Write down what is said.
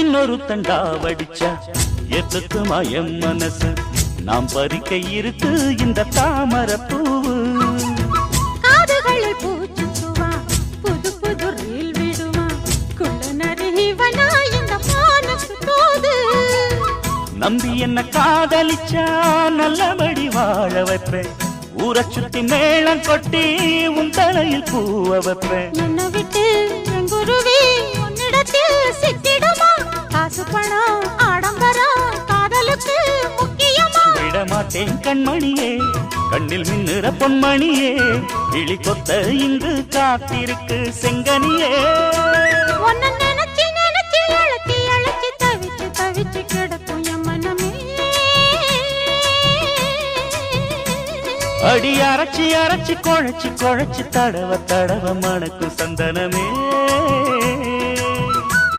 இன்னொரு தண்டா வடிச்சா எத்துக்குமா எம் மனசு. நாம் பறிக்க இருக்கு இந்த தாமரை பூவு. காதுகளில் பூச்சுக்குவா புது புது ரீல் விடுவா. குள்ள நரிவனா இந்த மானுக்கு தோது. நம்பி என்ன காதலிச்சா நல்லபடி வாழ வைப்பேன் ஊரை சுத்தி மேளம் கொட்டி உன் தலையில் பூவ வைப்பேன் பணம் ஆடம்பரம் காதலுக்கு முக்கியமா? விட மாட்டேன் கண்மணியே கண்ணில் மின்னுற பொன்மணியே கிளி கொத்த இங்கு காத்திருக்கு செங்கனியே. அடி அரைச்சி அரைச்சி குழைச்சி குழைச்சி தடவ தடவ மணக்கும் சந்தனமே.